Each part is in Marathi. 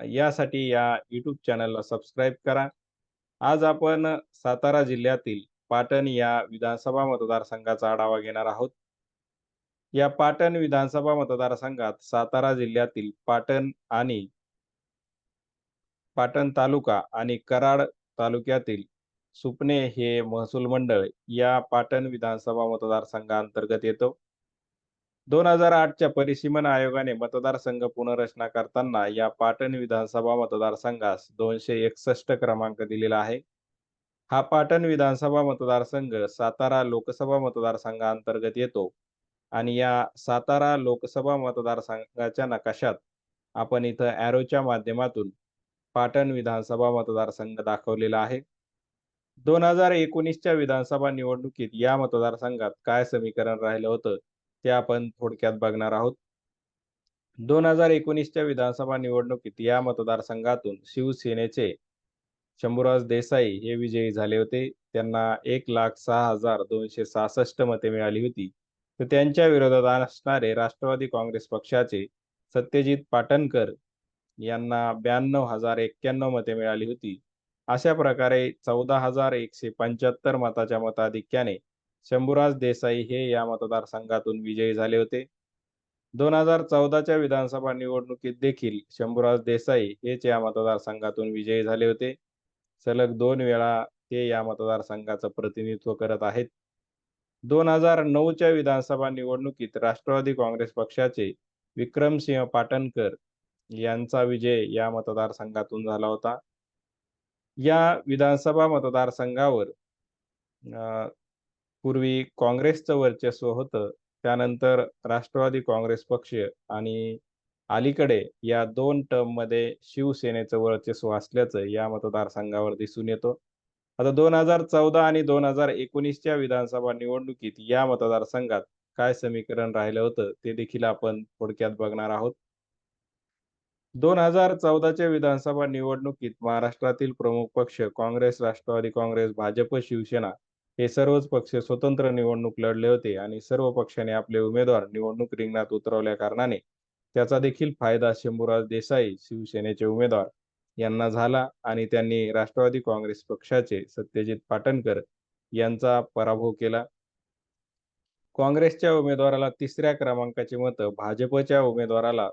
यासाठी या यूट्यूब चॅनलला सबस्क्राईब करा. आज आपण सातारा जिल्ह्यातील पाटण या विधानसभा मतदारसंघाचा आढावा घेणार आहोत. या पाटण विधानसभा मतदारसंघात सातारा जिल्ह्यातील पाटण आणि पाटण तालुका आणि कराड तालुक्यातील सुपणे हे महसूल मंडळ या पाटण विधानसभा मतदारसंघाअंतर्गत येतो. दोन हजार आठच्या परिसीमन आयोगाने मतदारसंघ पुनर्रचना करताना या पाटण विधानसभा मतदारसंघास दोनशे एकसष्ट क्रमांक दिलेला आहे. हा पाटण विधानसभा मतदारसंघ सातारा लोकसभा मतदारसंघाअंतर्गत येतो आणि या सातारा लोकसभा मतदारसंघाच्या नकाशात आपण इथं ॲरोच्या माध्यमातून पाटण विधानसभा मतदारसंघ दाखवलेला आहे. दोन हजार एकोणीसच्या विधानसभा निवडणुकीत या मतदारसंघात काय समीकरण राहिलं होतं? ते आपण थोडक्यात बघणार आहोत. दोन हजार एकोणीसच्या विधानसभा निवडणुकीत या मतदारसंघातून शिवसेनेचे शंभूराज देसाई हे विजयी झाले होते. त्यांना एक लाख सहा हजार दोनशे सहासष्ट मते मिळाली होती. तर त्यांच्या विरोधात असणारे राष्ट्रवादी काँग्रेस पक्षाचे सत्यजित पाटणकर यांना ब्याण्णव हजार एक्क्याण्णव मते मिळाली होती. अशा प्रकारे चौदा हजार एकशे पंच्याहत्तर मताच्या मताधिक्याने शंभूराज देसाई हे या मतदारसंघातून विजयी झाले होते. दोन हजार चौदाच्या विधानसभा निवडणुकीत देखील शंभूराज देसाई हेच या मतदारसंघातून विजयी झाले होते. सलग दोन वेळा ते या मतदारसंघाचं प्रतिनिधित्व करत आहेत. दोन हजार नऊच्या विधानसभा निवडणुकीत राष्ट्रवादी काँग्रेस पक्षाचे विक्रमसिंह पाटणकर यांचा विजय या मतदारसंघातून झाला होता. या विधानसभा मतदारसंघावर पूर्वी काँग्रेसचं वर्चस्व होतं त्यानंतर राष्ट्रवादी काँग्रेस पक्ष आणि अलीकडे या दोन मध्ये शिवसेनेचं वर्चस्व असल्याचं या मतदारसंघावर दिसून येतो. आता दोन हजार चौदा आणि दोन हजार एकोणीसच्या विधानसभा निवडणुकीत या मतदारसंघात काय समीकरण राहिलं होतं ते देखील आपण थोडक्यात बघणार आहोत. दोन हजार चौदाच्या विधानसभा निवडणुकीत महाराष्ट्रातील प्रमुख पक्ष काँग्रेस राष्ट्रवादी काँग्रेस भाजप शिवसेना हे सर्वच पक्ष स्वतंत्र निवडणूक लढले होते आणि सर्व पक्षाने आपले उमेदवार निवडणूक रिंगणात उतरवल्या कारणाने त्याचा देखील फायदा शंभूराज देसाई शिवसेनेचे उमेदवार यांना झाला आणि त्यांनी राष्ट्रवादी काँग्रेस पक्षाचे सत्यजित पाटणकर यांचा पराभव केला. काँग्रेसच्या उमेदवाराला तिसऱ्या क्रमांकाची मतं भाजपच्या उमेदवाराला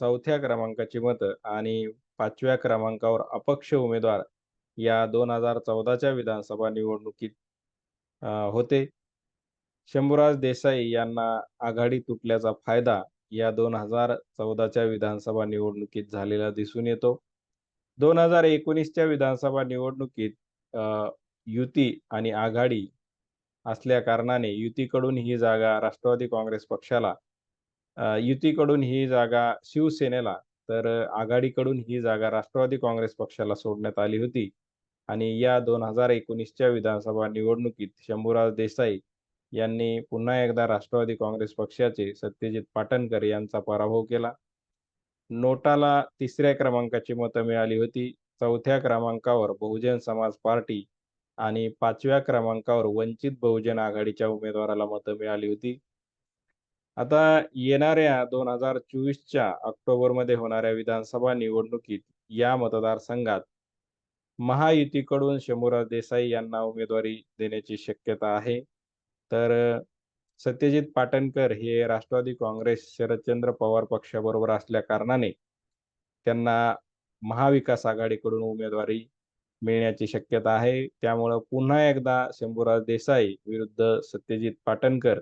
चौथ्या क्रमांकाची मतं आणि पाचव्या क्रमांकावर अपक्ष उमेदवार या दोन हजार चौदाच्या विधानसभा निवडणुकीत होते. शंभूराज देसाई यांना आघाडी तुटल्याचा फायदा या दोन हजार चौदाच्या विधानसभा निवडणुकीत झालेला दिसून येतो. दोन हजार एकोणीसच्या विधानसभा निवडणुकीत युती आणि आघाडी असल्या कारणाने युतीकडून ही जागा राष्ट्रवादी काँग्रेस पक्षाला युतीकडून ही जागा शिवसेनेला तर आघाडीकडून ही जागा राष्ट्रवादी काँग्रेस पक्षाला सोडण्यात आली होती. आणि या दोन हजार एकोणीसच्या विधानसभा निवडणुकीत शंभूराज देसाई यांनी पुन्हा एकदा राष्ट्रवादी काँग्रेस पक्षाचे सत्यजित पाटणकर यांचा पराभव केला. नोटाला तिसऱ्या क्रमांकाची मतं मिळाली होती. चौथ्या क्रमांकावर बहुजन समाज पार्टी आणि पाचव्या क्रमांकावर वंचित बहुजन आघाडीच्या उमेदवाराला मतं मिळाली होती. आता येणाऱ्या दोन हजार चोवीसच्या ऑक्टोबरमध्ये होणाऱ्या विधानसभा निवडणुकीत या मतदारसंघात महायुतीकडून शंभूराज देसाई यांना उमेदवारी देण्याची शक्यता आहे. तर सत्यजित पाटणकर हे राष्ट्रवादी काँग्रेस शरदचंद्र पवार पक्षाबरोबर असल्या कारणाने त्यांना महाविकास आघाडीकडून उमेदवारी मिळण्याची शक्यता आहे. त्यामुळं पुन्हा एकदा शंभूराज देसाई विरुद्ध सत्यजित पाटणकर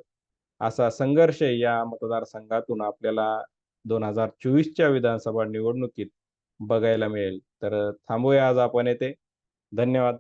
असा संघर्ष या मतदारसंघातून आपल्याला दोन हजार चोवीसच्या विधानसभा निवडणुकीत बघायला मिळेल. तर थांबूया आज आपण येते धन्यवाद.